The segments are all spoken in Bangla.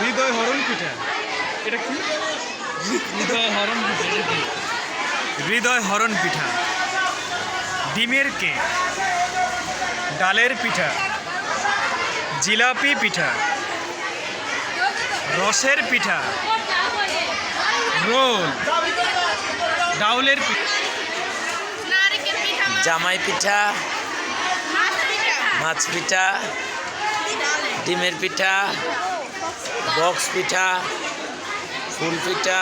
হৃদয় হরণ পিঠা। এটা কি? হৃদয় হরণ পিঠা। ডিমের কেক ডালের পিঠা। জিলাপি পিঠা। রসের পিঠা। রোল। ডাউলের পিঠা। পিঠা জামাই পিঠা পিঠা। মাছ পিঠা। ডিমের পিঠা। বক্স পিঠা ফুল পিঠা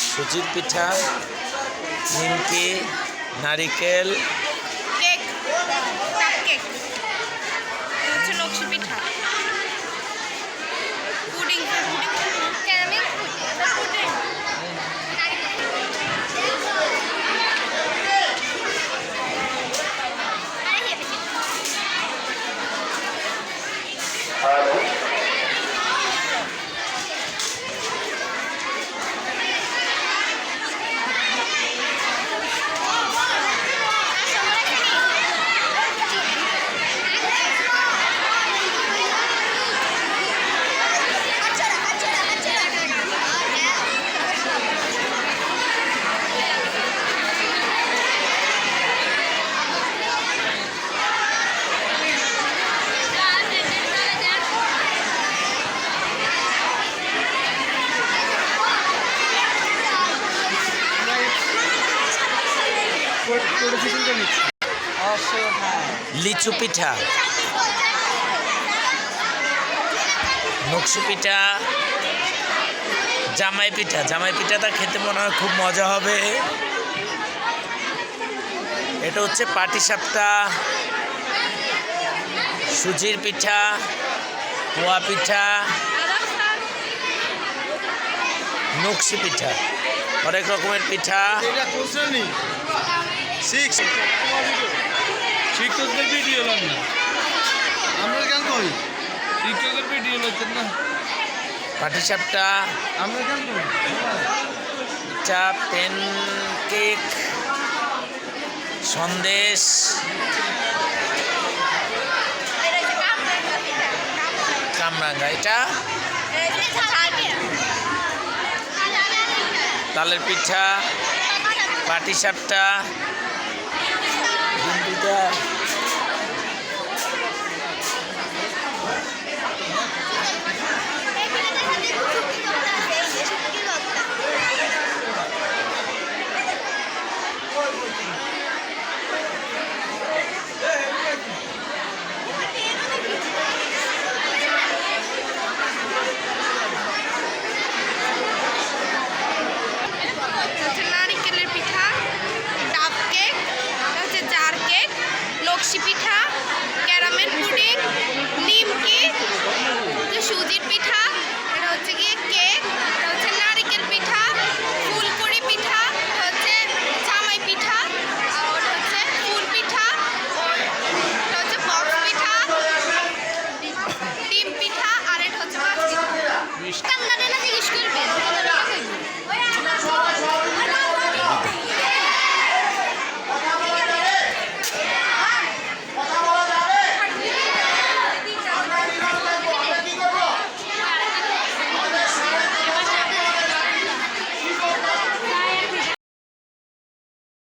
সুজির পিঠা নিমকি নারিকেল। Cake cake. পিঠা। লিচু পিঠা। নকশি পিঠা। জামাই পিঠা। জামাই পিঠাটা খেতে মনে হয় খুব মজা হবে। এটা হচ্ছে পাটিসাপটা সুজির পিঠা। পোয়া পিঠা। নকশি পিঠা। অনেক রকমের পিঠা। সিক্স শিক্ষকদের ভিডিও হলাম না আমরা কেন কই শিক্ষকের ভিডিও হচ্ছেন না। পাটিসাপটা আমরা কেন কই চা পেন কেক সন্দেশ। কামরাঙ্গা এটা? তালের পিঠা। পাটিসাপটা ডিম পিঠা নিমকি সুজির পিঠা, এটা হচ্ছে গিয়ে কেক, এটা হচ্ছে নারিকেল পিঠা ফুলকুড়ি পিঠা হচ্ছে জামাই পিঠা ওটা হচ্ছে ফুল পিঠা, এটা হচ্ছে বক্স পিঠা, ডিম পিঠা, আর এটা হচ্ছে জিজ্ঞেস করবেন